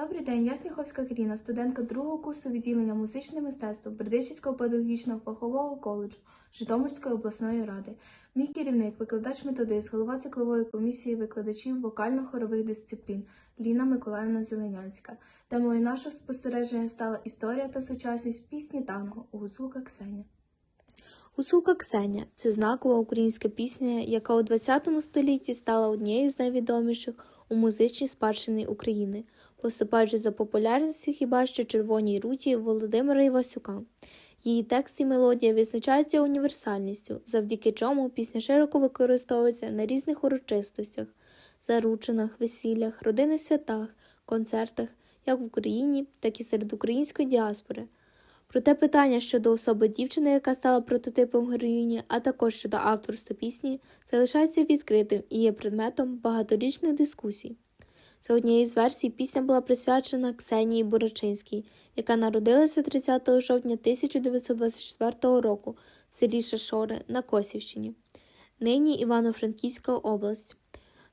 Добрий день, я Сніховська Каріна, студентка другого курсу відділення музичне мистецтво Бердичівського педагогічного фахового коледжу Житомирської обласної ради. Мій керівник, викладач методист, голова циклової комісії викладачів вокально-хорових дисциплін Ліна Миколаївна Зеленянська. Темою нашого спостереження стала історія та сучасність пісні танго Гуцулка Ксеня. Гуцулка Ксеня це знакова українська пісня, яка у ХХ столітті стала однією з найвідоміших у музичній спадщині України, поступаючи за популярністю хіба що червоній руті Володимира Івасюка. Її текст і мелодія визначаються універсальністю, завдяки чому пісня широко використовується на різних урочистостях, заручинах, весіллях, родинних святах, концертах, як в Україні, так і серед української діаспори. Проте питання щодо особи дівчини, яка стала прототипом героїні, а також щодо авторства пісні, залишається відкритим і є предметом багаторічних дискусій. За однією з версій, пісня була присвячена Ксенії Бурачинській, яка народилася 30 жовтня 1924 року в селі Шашори на Косівщині, нині Івано-Франківська область.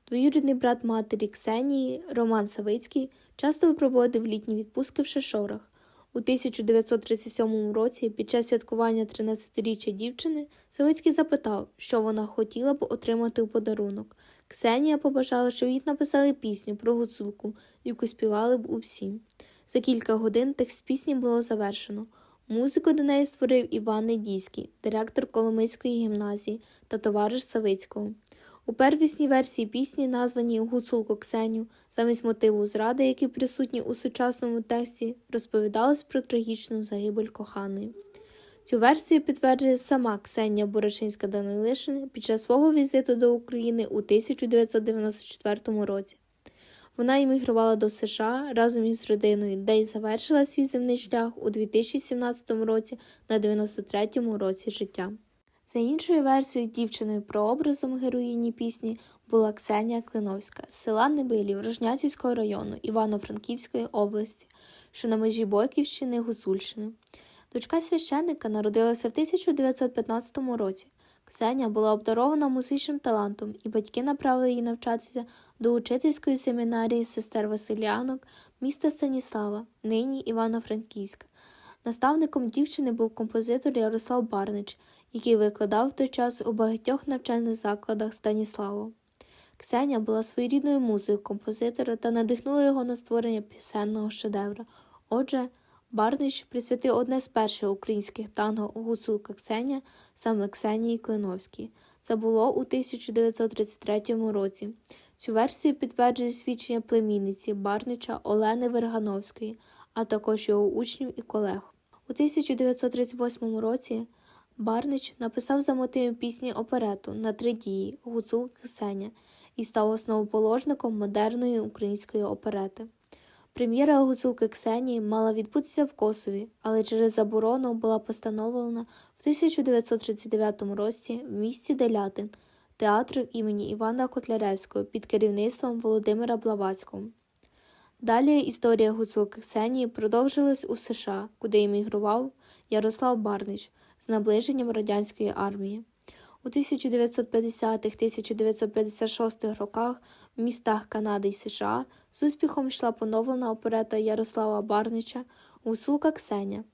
Двоюрідний брат матері Ксенії, Роман Савицький, часто випроводив літні відпустки в Шашорах. У 1937 році, під час святкування 13-річчя дівчини, Савицький запитав, що вона хотіла б отримати у подарунок. Ксенія побажала, щоб їй написали пісню про гуцулку, яку співали б усі. За кілька годин текст пісні було завершено. Музику до неї створив Іван Недійський, директор Коломийської гімназії та товариш Савицького. У первісній версії пісні, названій Гуцулку Ксеню, замість мотиву зради, який присутній у сучасному тексті, розповідалось про трагічну загибель коханої. Цю версію підтверджує сама Ксенія Борочинська Данилишина під час свого візиту до України у 1994 році. Вона іммігрувала до США разом із родиною, де й завершила свій земний шлях у 2017 році на 93-му році життя. За іншою версією, дівчиною прообразом героїні пісні була Ксенія Клиновська з села Небилів Рожнятівського району Івано-Франківської області, що на межі Бойківщини і Гуцульщини. Дочка священника народилася в 1915 році. Ксенія була обдарована музичним талантом, і батьки направили її навчатися до учительської семінарії сестер Василянок міста Станіслава, нині Івано-Франківська. Наставником дівчини був композитор Ярослав Барнич, який викладав в той час у багатьох навчальних закладах Станіслава. Ксенія була своєрідною музою композитора та надихнула його на створення пісенного шедевра. Отже, Барнич присвятив одне з перших українських танго гуцулка Ксенія саме Ксенії Клиновській. Це було у 1933 році. Цю версію підтверджує свідчення племінниці Барнича Олени Вергановської, а також його учнів і колег. У 1938 році Барнич написав за мотивом пісні оперету на три дії Гуцулка Ксеня і став основоположником модерної української оперети. Прем'єра гуцулки Ксенії мала відбутися в Косові, але через заборону була постановлена в 1939 році в місті Делятин театру імені Івана Котляревського під керівництвом Володимира Блаватського. Далі історія гуцулки Ксенії продовжилась у США, куди емігрував Ярослав Барнич з наближенням радянської армії. У 1950-1956 роках в містах Канади і США з успіхом йшла поновлена оперета Ярослава Барнича Гуцулка Ксеня.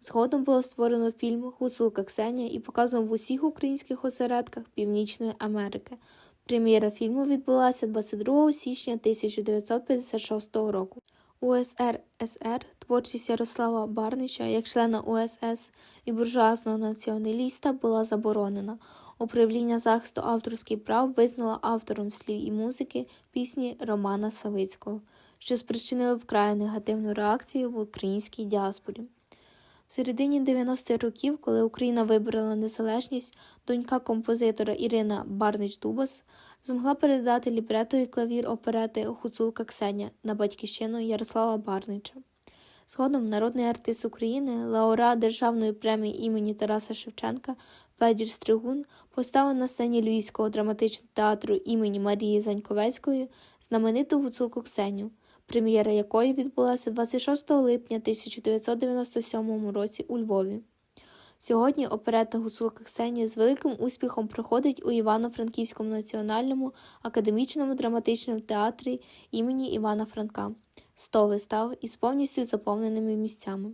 Згодом було створено фільм Гуцулка Ксенія і показано в усіх українських осередках Північної Америки. Прем'єра фільму відбулася 22 січня 1956 року. УСР СР творчість Ярослава Барнича як члена УСС і буржуазного націоналіста була заборонена. Управління захисту авторських прав визнало автором слів і музики пісні Романа Савицького, що спричинило вкрай негативну реакцію в українській діаспорі. В середині 90-х років, коли Україна вибрала незалежність, донька композитора Ірина Барнич-Дубас змогла передати лібрето і клавір оперети Гуцулка Ксеня на батьківщину Ярослава Барнича. Згодом народний артист України, лауреат Державної премії імені Тараса Шевченка Федір Стригун поставив на сцені Львівського драматичного театру імені Марії Заньковецької знамениту гуцулку Ксеню, прем'єра якої відбулася 26 липня 1997 році у Львові. Сьогодні оперета Гуцулка Ксенія з великим успіхом проходить у Івано-Франківському національному академічному драматичному театрі імені Івана Франка. 100 вистав із повністю заповненими місцями.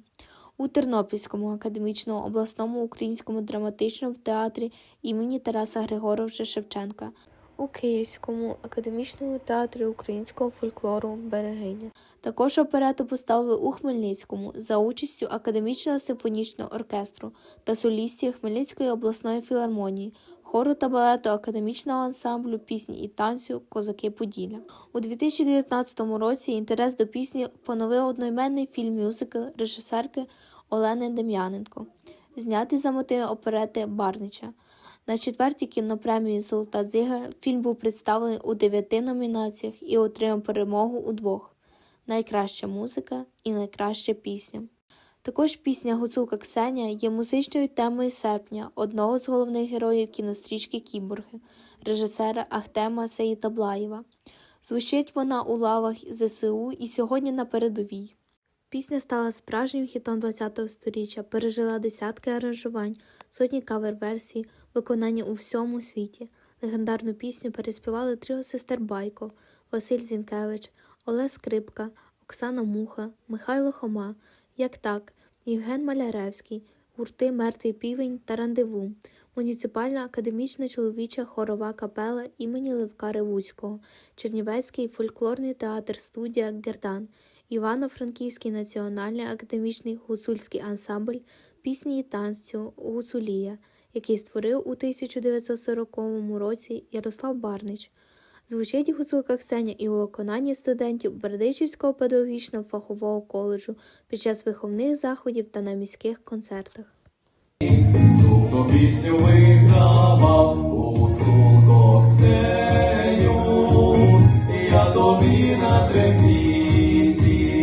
У Тернопільському академічному обласному українському драматичному театрі імені Тараса Григоровича Шевченка, у Київському академічному театрі українського фольклору Берегиня. Також оперету поставили у Хмельницькому за участю академічного симфонічного оркестру та солістів Хмельницької обласної філармонії, хору та балету академічного ансамблю пісні і танцю Козаки Поділля. У 2019 році інтерес до пісні поновив одноіменний фільм-мюзикл режисерки Олени Дем'яненко, знятий за мотиви оперети Барнича. На четвертій кінопремії Золота дзига фільм був представлений у дев'яти номінаціях і отримав перемогу у двох: найкраща музика і найкраща пісня. Також пісня Гуцулка Ксенія є музичною темою серпня одного з головних героїв кінострічки Кіборги, режисера Ахтема Сеїтаблаєва. Звучить вона у лавах ЗСУ і сьогодні на передовій. Пісня стала справжнім хітом ХХ століття, пережила десятки аранжувань, сотні кавер-версій, виконання у всьому світі. Легендарну пісню переспівали тріо сестер Байко, Василь Зінкевич, Олег Скрипка, Оксана Муха, Михайло Хома, Як так, Євген Маляревський, гурти Мертвий півень та Рандеву, муніципальна академічна чоловіча хорова капела імені Левка Ревуцького, Чернівецький фольклорний театр студія Гердан, Івано-Франківський національний академічний гуцульський ансамбль пісні і танцю Гуцулія, який створив у 1940 році Ярослав Барнич звучить у гуцулках Сеня і у виконанні студентів Бердичівського педагогічного фахового коледжу під час виховних заходів та на міських концертах. Сумну пісню вигравав у цулках сеню, я тобі на трепіті,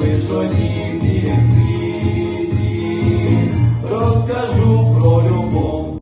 лиш олізі